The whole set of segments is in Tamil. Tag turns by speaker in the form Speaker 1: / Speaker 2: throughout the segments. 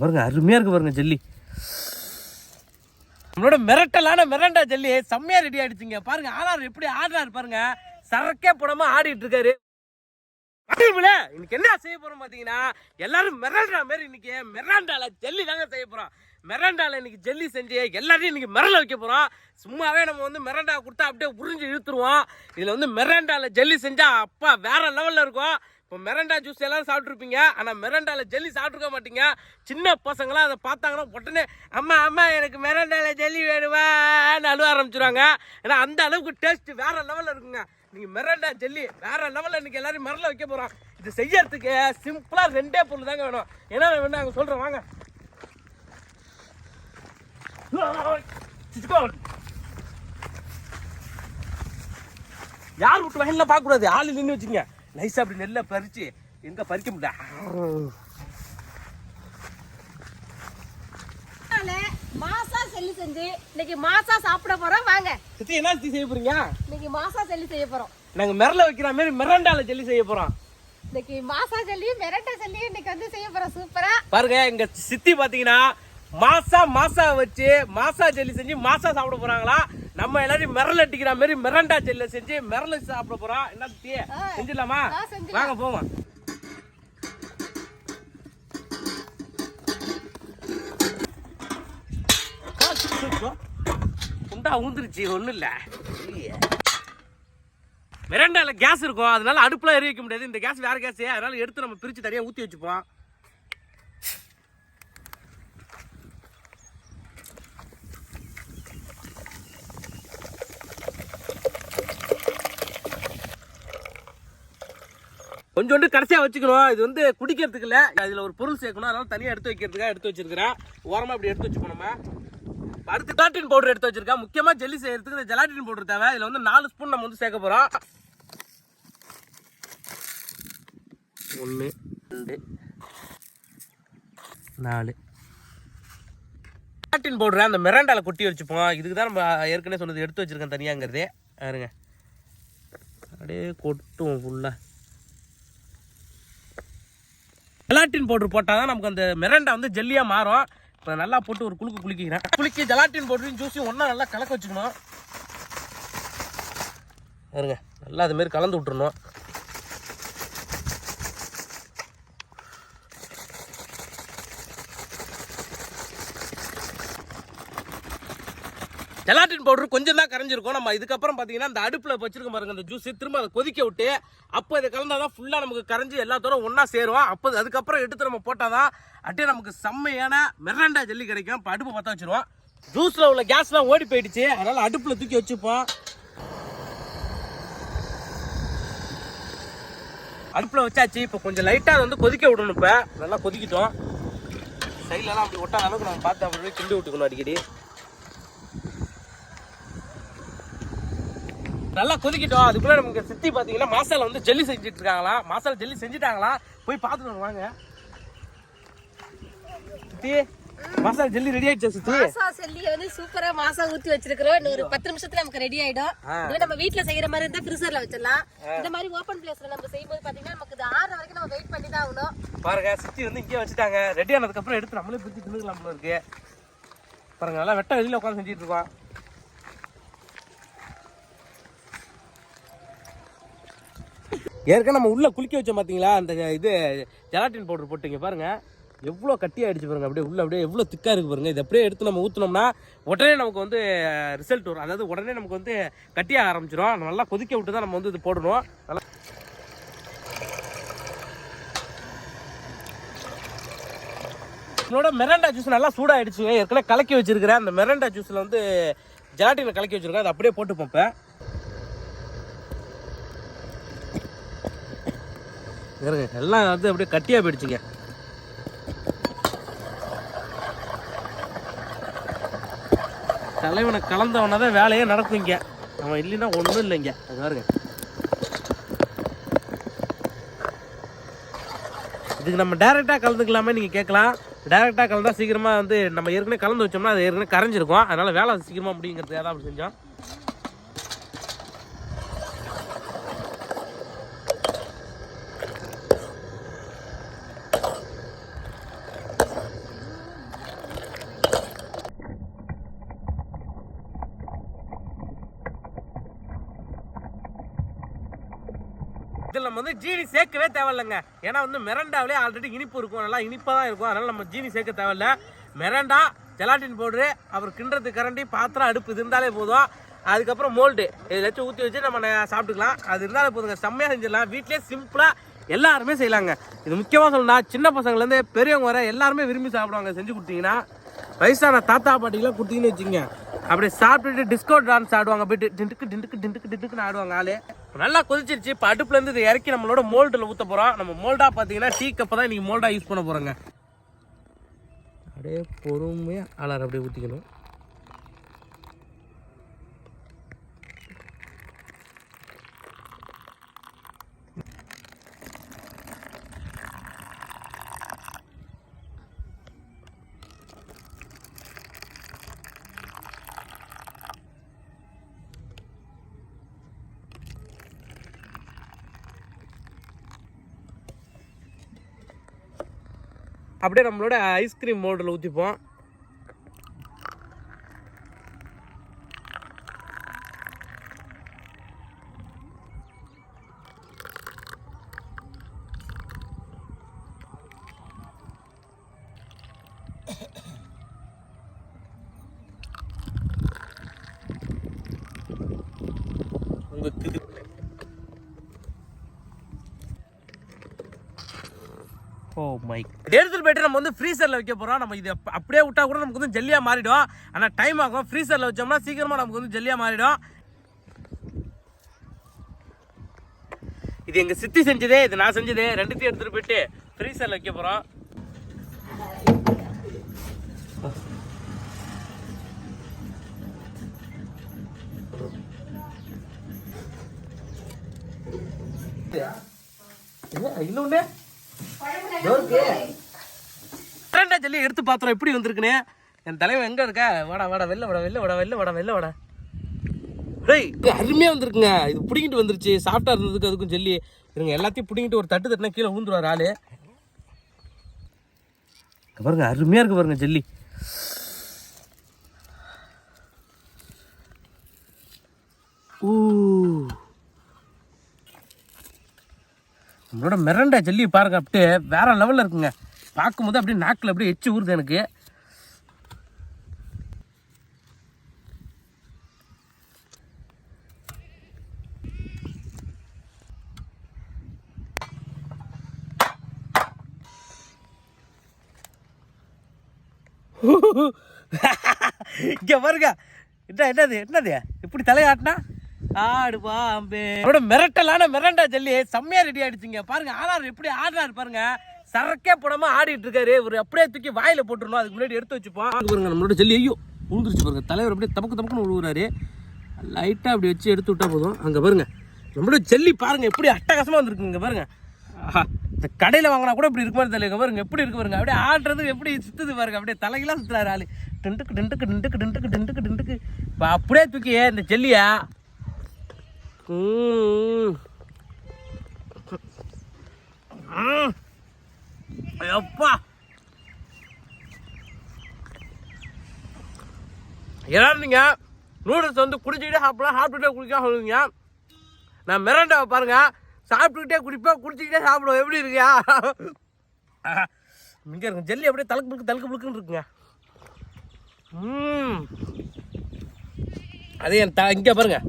Speaker 1: பாருங்க அருமையா இருக்கு பாருங்க ஜெல்லி. நம்மளோட மிரட்டலான மிரண்டா ஜெல்லி. செம்மையா ரெடி ஆயிடுச்சுங்க. பாருங்க ஆனார் எப்படி ஆடுறாரு பாருங்க. சரக்கே போடாம ஆடிட்டு இருக்காரு. இன்னைக்கு என்ன செய்ய போறோம் பாத்தீங்கன்னா எல்லாரும் மிரண்டா மாதிரி இன்னைக்கு மிரண்டால ஜெல்லி தாங்க செய்ய போறோம். மிரண்டால இன்னைக்கு ஜெல்லி செஞ்சு எல்லாரையும் இன்னைக்கு மிரள வைக்க போறோம். சும்மாவே நம்ம வந்து மிரண்டா கொடுத்தா அப்படியே உறிஞ்சு இழுத்துருவோம். இதுல வந்து மிரண்டால ஜெல்லி செஞ்சா அப்பா வேற லெவல்ல இருக்கும். இப்போ மிரண்டா ஜூஸ் எல்லாரும் சாப்பிட்ருப்பீங்க ஆனால் மெரண்டாவில் ஜெல்லி சாப்பிட்ருக்க மாட்டீங்க. சின்ன பசங்களாம் அதை பார்த்தாங்கன்னா உடனே அம்மா அம்மா எனக்கு மிரண்டால ஜெல்லி வேணுவான்னு அழுவ ஆரம்பிச்சிருவாங்க. ஏன்னா அந்த அளவுக்கு டேஸ்ட்டு வேற லெவலில் இருக்குங்க. நீங்கள் மிரண்டா ஜெல்லி வேற லெவலில் இன்னைக்கு எல்லாரும் மரல வைக்க போகிறோம் இது செய்யறதுக்கு சிம்பிளாக ரெண்டே பொருள் தாங்க வேணும். என்ன வேணும் நாங்கள் சொல்கிறோம் வாங்க. யார் விட்டு வகையில் பார்க்கக்கூடாது. ஆள் நின்று வச்சுங்க நைஸாக அப்படி நெல்லை பறித்து எங்கே பறிக்க முடியல.
Speaker 2: மாசா செல்லி செஞ்சு இன்னைக்கு மாசா சாப்பிட போறோம் வாங்க.
Speaker 1: சித்தி என்ன சித்தி செய்ய போறீங்க?
Speaker 2: இன்னைக்கு மாசா செல்லி செய்ய போறோம்.
Speaker 1: நாங்கள் மிரள வைக்கிற மாதிரி மிரண்டால ஜெல்லி செய்ய போகிறோம்
Speaker 2: இன்னைக்கு மாசா செல்லி மிரட்ட செல்லி இன்னைக்கு வந்து செய்ய போறோம் சூப்பரா
Speaker 1: பாருங்க எங்க சித்தி பாத்தீங்கன்னா மாசா மாசா வச்சு மாசா ஜெல்லி செஞ்சு மாசா சாப்பிட போறாங்களா? நம்ம எல்லாரும் மிரல் அடிக்கிற மாதிரி மிரண்டா ஜெல்ல செஞ்சு மிரல் சாப்பிட போறோம் என்ன
Speaker 2: ஆ.
Speaker 1: செஞ்சிடலாமா. வாங்க போவோம். உண்டா ஊந்துருச்சு ஒண்ணும் இல்ல. மிரண்டால கேஸ் இருக்கும். அதனால அடுப்புல எரிய வைக்க முடியாது. இந்த கேஸ் வேற கேஸ் அதனால எடுத்து நம்ம பிரிச்சு தனியா ஊத்தி வச்சுப்போம். கொஞ்சோண்டு கடைசியாக வச்சுக்கணும். இது வந்து குடிக்கிறதுக்கு இல்லை. இதில் ஒரு பொருள் சேர்க்கணும். அதனால தனியாக எடுத்து வைக்கிறதுக்காக எடுத்து வச்சிருக்கிறேன். ஓரமாக இப்படி எடுத்து வச்சுக்கணும் நம்ம. அடுத்து ஜெலாட்டின் பவுடர் எடுத்து வச்சிருக்கேன். முக்கியமாக ஜெல்லி செய்யறதுக்கு இந்த ஜெலாட்டின் பவுடர் தேவை. இதில் வந்து நாலு ஸ்பூன் நம்ம வந்து சேர்க்க போகிறோம் ஒன்று ரெண்டு நாலு. ஜெலாட்டின் பவுடரை அந்த மிராண்டாவில் கொட்டி வச்சுப்போம். இதுக்கு தான் நம்ம ஏற்கனவே சொன்னது எடுத்து வச்சுருக்கேன் தனியாங்கிறதே. பாருங்க. அப்படியே கொட்டும் ஃபுல்லாக ஜெலாட்டின் பவுடர் போட்டால் தான் நமக்கு அந்த மிரண்டை வந்து ஜெல்லியாக மாறும். இப்போ நல்லா போட்டு ஒரு குலுக்கு குளிக்கிறேன் குளிக்க ஜெலாட்டின் பவுடரையும் ஜூஸையும் ஒன்றா நல்லா கலக்க வச்சுக்கணும். பாருங்க நல்லா அது மாரி கலந்து விட்டுருணும் ஜெலாட்டின் பவுடர் கொஞ்சம் தான் கரைஞ்சிருக்கும். நம்ம இதுக்கப்புறம் பார்த்தீங்கன்னா இந்த அடுப்பில் வச்சிருக்க பாருங்க அந்த ஜூஸ் திரும்ப அதை கொதிக்க விட்டு அப்போ இதை கலந்தால் தான் ஃபுல்லாக நமக்கு கரைஞ்சி எல்லா தூரம் ஒன்றா சேரும் அப்போ அதுக்கப்புறம் எடுத்து நம்ம போட்டால் தான் அப்படியே நமக்கு செம்மையான மெரண்டா ஜல்லி கிடைக்கும். இப்போ அடுப்பு பற்ற வச்சுருவோம். ஜூஸில் உள்ள கேஸ்லாம் ஓடி போயிடுச்சு. அதனால் அடுப்பில் தூக்கி வச்சுப்போம். அடுப்பில் வச்சாச்சு. இப்போ கொஞ்சம் லைட்டாக அதை வந்து கொதிக்க விடணும் இப்போ. நல்லா கொதிக்கிட்டோம். சைட்லலாம் அப்படி ஒட்டாத அளவுக்கு நம்ம பார்த்து அப்படி கிண்டி விட்டுக்கணும் அடிக்கடி. நல்லா கொதிக்கிட்டோம். அதுக்குள்ள நமக்கு சித்தி பாத்தீங்கன்னா மாசால வந்து ஜெல்லி செஞ்சுட்டு இருக்காங்களா மாசால ஜெல்லி செஞ்சுட்டாங்களா? போய் பார்த்துட்டு வாங்க. சித்தி மாசால ஜெல்லி ரெடி ஆயிடுச்சா சித்தி?
Speaker 2: மாசா செல்லிய வந்து சூப்பரா மாசா ஊத்தி வச்சிருக்கிறோம். இன்னும் ஒரு பத்து நிமிஷத்துல நமக்கு ரெடி ஆயிடும்.
Speaker 1: ஆ.
Speaker 2: இதுவே நம்ம வீட்ல செய்யற மாதிரி இருந்தா ஃப்ரீசர்ல வச்சிடலாம். இந்த மாதிரி ஓபன் பிளேஸ்ல நம்ம செய்யும்போது பாத்தீங்கன்னா நமக்கு இது ஆறுற வரைக்கும் நம்ம வெயிட் பண்ணி தான் ஆகணும்.
Speaker 1: பாருங்க சித்தி வந்து இங்கே வச்சுட்டாங்க. ரெடி ஆனதுக்கு அப்புறம் எடுத்து நம்மளே பிரிச்சு தின்னுக்கலாம் இருக்கு. பாருங்க நல்லா வெட்ட வெளியில உட்காந்து செஞ்சுட்டு இருக்கோம். ஏற்கனவே நம்ம உள்ளே குளிக்க வச்சோம் பார்த்தீங்களா அந்த இது ஜெலாட்டின் பவுடர் போட்டுங்க பாருங்கள் எவ்வளோ கட்டியாக அடிச்சு பாருங்க. அப்படியே உள்ள அப்படியே எவ்வளோ திக்காக இருக்குது பாருங்கள் இது அப்படியே எடுத்து நம்ம ஊற்றினோம்னா உடனே நமக்கு வந்து ரிசல்ட் வரும். அதாவது உடனே நமக்கு வந்து கட்டியாக ஆரம்பிச்சிடும் நல்லா கொதிக்க விட்டு தான் நம்ம வந்து இது போடணும். நல்லா என்னோட மெரண்டா ஜூஸ் நல்லா சூடாயிடுச்சு ஏற்கனவே கலக்கி வச்சிருக்கிறேன். அந்த மெரண்டா ஜூஸில் வந்து ஜெலாட்டினில் கலக்கி வச்சிருக்கேன். அதை அப்படியே போட்டு பார்ப்பேன் எல்லாம் வந்து அப்படியே கட்டியாக போயிடுச்சுங்க. தலைவனை கலந்தவன தான் வேலையே நடக்கும் இங்கே அவன் இல்லைன்னா ஒன்றும் இல்லைங்க. அது பாருங்க. இதுக்கு நம்ம டைரெக்டாக கலந்துக்கலாமே நீங்கள் கேட்கலாம். டைரெக்டாக கலந்தால் சீக்கிரமாக வந்து நம்ம ஏற்கனவே கலந்து வச்சோம்னா அது ஏற்கனவே கரைஞ்சிருக்கும். அதனால் வேலை சீக்கிரமாக முடியுங்கிறதுக்காக தான் அப்படி செஞ்சோம். இதில் நம்ம வந்து ஜீனி சேர்க்கவே தேவையில்லைங்க ஏன்னா வந்து மிரண்டாவிலே ஆல்ரெடி இனிப்பு இருக்கும் நல்லா இனிப்பாக தான் இருக்கும் அதனால் நம்ம ஜீனி சேர்க்க தேவையில்ல மிரண்டா ஜெலாட்டின் பவுடரு அப்புறம் கிண்டுறது கரண்டி பாத்திரம் அடுப்பு இது இருந்தாலே போதும் அதுக்கப்புறம் மோல்டு இதில் ஊற்றி வச்சு நம்ம சாப்பிட்டுக்கலாம் அது இருந்தாலே போதுங்க செம்மையாக செஞ்சிடலாம் வீட்டிலே சிம்பிளாக எல்லாருமே செய்யலாங்க இது முக்கியமாக சொல்லணும்னா சின்ன பசங்கள்லேருந்து பெரியவங்க வர எல்லாருமே விரும்பி சாப்பிடுவாங்க செஞ்சு கொடுத்தீங்கன்னா வயசான தாத்தா பாட்டிலாம் கொடுத்தீங்கன்னு வச்சுங்க அப்படியே சாப்பிட்டுட்டு டிஸ்கவுண்ட் டான்ஸ் ஆடுவாங்க போயிட்டு டிண்டுக்கு டிண்டுக்கு டிண்டுக்கு டிண்டுக்குன்னு ஆடுவாங்க ஆளே நல்லா கொதிச்சிருச்சு. இப்போ அடுப்புலேருந்து இதை இறக்கி நம்மளோட மோல்டில் ஊற்ற போகிறோம் நம்ம மோல்டாக பார்த்தீங்கன்னா டீ கப்பை தான் இன்றைக்கி மோல்டா யூஸ் பண்ண போகிறோங்க அப்படியே பொறுமையாக அலர் அப்படியே ஊற்றிக்கணும் அப்படியே நம்மளோட ஐஸ்கிரீம் மோல்டில் ஊற்றிப்போம் Oh ஓ மை எடுத்துட்டு போயிட்டு நம்ம வந்து ஃப்ரீசரில் வைக்க போகிறோம் நம்ம இது அப்படியே விட்டா கூட நமக்கு வந்து ஜல்லியாக மாறிடும். ஆனால் டைம் ஆகும். ஃப்ரீசரில் வச்சோம்னா சீக்கிரமாக நமக்கு வந்து ஜல்லியாக மாறிடும். இது எங்கள் சித்தி செஞ்சதே இது நான் செஞ்சதே. ரெண்டுத்தையும் எடுத்துகிட்டு போயிட்டு ஃப்ரீசரில் வைக்க போகிறோம் இன்னொன்று ரெண்டா ஜல்லி எடுத்து பாத்திரம் எப்படி வந்திருக்குனே என் தலைவன் எங்க இருக்க? வாடா வாடா வெளில வாடா வெளில வாடா வெளில வாடா வெளில வாடா. டேய் இது அருமையா வந்திருக்குங்க. இது பிடிங்கிட்டு வந்துருச்சு. சாஃப்டா இருந்ததுக்கு அதுக்கும் ஜல்லி இருங்க எல்லாத்தையும் பிடிங்கிட்டு ஒரு தட்டு தட்டினா கீழே ஊந்துருவார் ஆளு. பாருங்க அருமையா இருக்கு பாருங்க ஜல்லி. நம்மளோட மிரண்டை ஜல்லி பாருங்க அப்படியே வேற லெவலில் இருக்குங்க. பார்க்கும்போது அப்படியே நாக்கில் அப்படியே எச்சு ஊறுது எனக்கு. இங்க பாருங்க. என்ன என்னது என்னது? இப்படி தலையாட்டினா ஆடு பாம்பே அவரோட மிரட்டலான மிரண்டா ஜல்லி. செம்மையா ரெடி ஆயிடுச்சுங்க. பாருங்க ஆனார் எப்படி ஆடுறாரு பாருங்க. சரக்கே போடாம ஆடிட்டு இருக்காரு. ஒரு அப்படியே தூக்கி வாயில போட்டுருணும் அதுக்கு முன்னாடி எடுத்து வச்சுப்போம். பாருங்க நம்மளோட ஜல்லி. ஐயோ உழுந்துருச்சு பாருங்க. தலைவர் அப்படியே தமக்கு தமக்குன்னு விழுவுறாரு லைட்டா அப்படி வச்சு எடுத்து விட்டா போதும். அங்க பாருங்க நம்மளோட ஜல்லி பாருங்க எப்படி அட்டகாசமா வந்துருக்குங்க பாருங்க. ஆஹா, இந்த கடையில் வாங்கினா கூட இப்படி இருக்குமா தெரியல பாருங்க எப்படி இருக்கு பாருங்க. அப்படியே ஆடுறது எப்படி சுத்துது பாருங்க. அப்படியே தலைகளாக சுத்துறாரு ஆளு. டிண்டுக்கு டிண்டுக்கு டிண்டுக்கு டிண்டுக்கு டிண்டுக்கு டிண்டுக்கு. அப்படியே தூக்கி இந்த ஜெல்லியா ம். ம். எல்லாரும் நூடுல்ஸ் வந்து குடிச்சிக்கிட்டே சாப்பிடலாம். சாப்பிட்டுட்டே குடிக்க சொல்லுவீங்க. நான் மிரண்டாவை பாருங்க. சாப்பிட்டுக்கிட்டே குடிப்பேன் குடிச்சிக்கிட்டே சாப்பிடுவோம் எப்படி இருக்கியா? இங்கே இருக்கும் ஜெல்லி அப்படியே தலக்கு புழுக்கு தலக்கு புழுக்குன்னு இருக்குங்க. ம். அதே என் த இங்கே பாருங்க.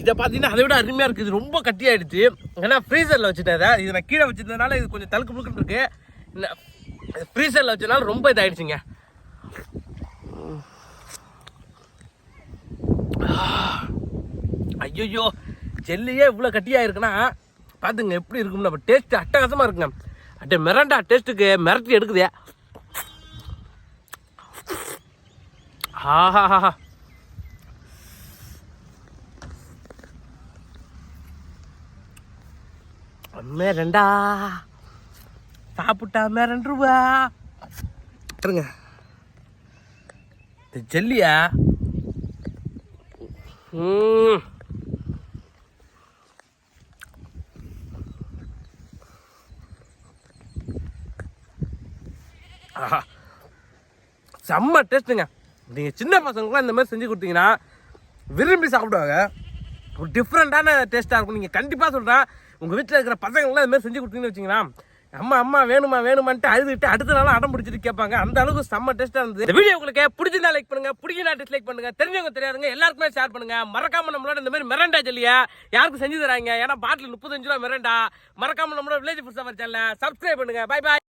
Speaker 1: இதை பார்த்தீங்கன்னா அதை விட அருமையாக இருக்குது இது ரொம்ப கட்டியாயிடுச்சு. ஏன்னா ஃப்ரீசரில் வச்சுட்டேன் இதை. இது நான் கீழே வச்சிருந்ததுனால இது கொஞ்சம் தலுக்கு புழுக்குன்னு இருக்குது இல்லை ஃப்ரீசரில் வச்சதுனால ரொம்ப இதாயிடுச்சுங்க. ஐயோ ஜெல்லியே இவ்வளோ கட்டியாக இருக்குன்னா பார்த்துங்க எப்படி இருக்கும் நம்ம டேஸ்ட் அட்டகாசமாக இருக்குங்க. அப்படியே மிரண்டா டேஸ்ட்டுக்கு மிரட்டி எடுக்குதே. ஆஹா ஆஹாஹா மிரண்டா சாப்பிட்டா மிரண்டுருவா. இருங்க. இந்த ஜெல்லியா? செம்ம டேஸ்ட்டுங்க. நீங்கள் சின்ன பசங்களுக்குலாம் இந்த மாதிரி செஞ்சு கொடுத்தீங்கன்னா விரும்பி சாப்பிடுவாங்க. ஒரு டிஃப்ரெண்ட்டான டேஸ்ட்டாக இருக்கும். நீங்கள் கண்டிப்பாக சொல்கிறேன் உங்கள் வீட்டில் இருக்கிற பசங்களெலாம் இதுமாதிரி செஞ்சு கொடுத்தீங்கன்னு வச்சுங்களா அம்மா அம்மா வேணுமா வேணுமான்ட்டு அழுதுட்டு அடுத்த நாள் அடம் பிடிச்சிட்டு கேட்பாங்க. அந்த அளவுக்கு செம்ம டேஸ்ட்டாக இருந்தது. இந்த வீடியோ உங்களுக்கு பிடிச்சிருந்தா லைக் பண்ணுங்க பிடிக்கா டிஸ்லைக் பண்ணுங்க தெரிஞ்சவங்க தெரியாதுங்க எல்லாருக்குமே ஷேர் பண்ணுங்க. மறக்காம நம்மளோட இந்த மாதிரி மிரண்டா சொல்லியா யாருக்கும் செஞ்சு தராங்க. ஏன்னா பாட்டில் முப்பத்தஞ்சு ரூபா மிரண்டா. மறக்காம நம்மளோட வில்லேஜ் ஃபுட் சஃபர் சேனலை சப்ஸ்கிரைப் பண்ணுங்க. Bye bye